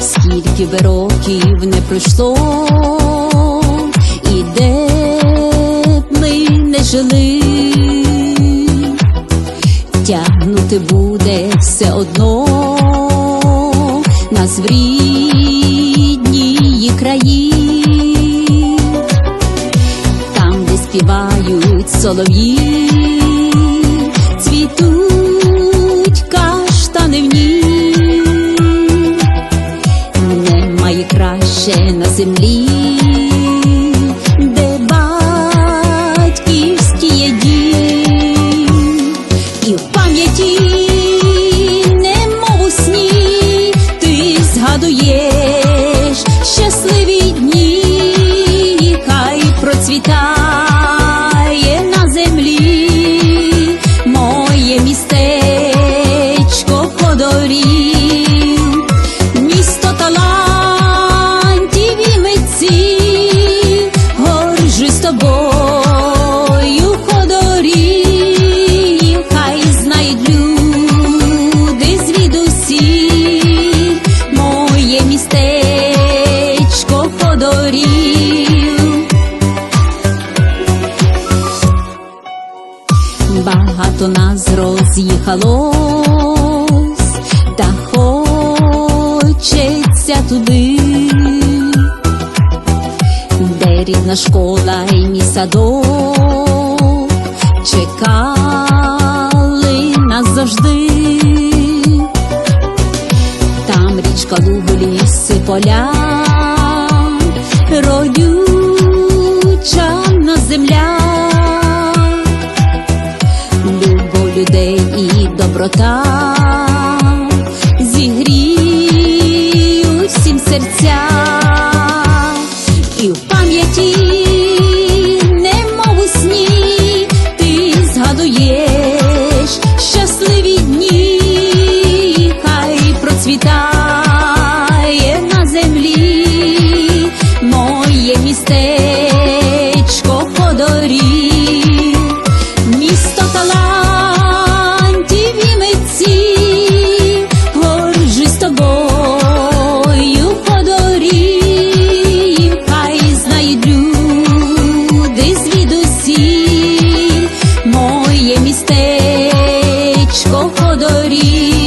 Скільки би років не пройшло, і де б ми не жили, тягнути буде все одно. Нас в рідні краї, там, де співають солов'ї, цвітуть каштани немає краще на землі, Багато нас роз'їхалось, та хочеться туди, де рідна школа і мій садок чекали нас завжди. Там річка луги, ліси, поля, родюча на земля доброта. Зігріють всім серця, і в пам'яті, моє містечко ходорів.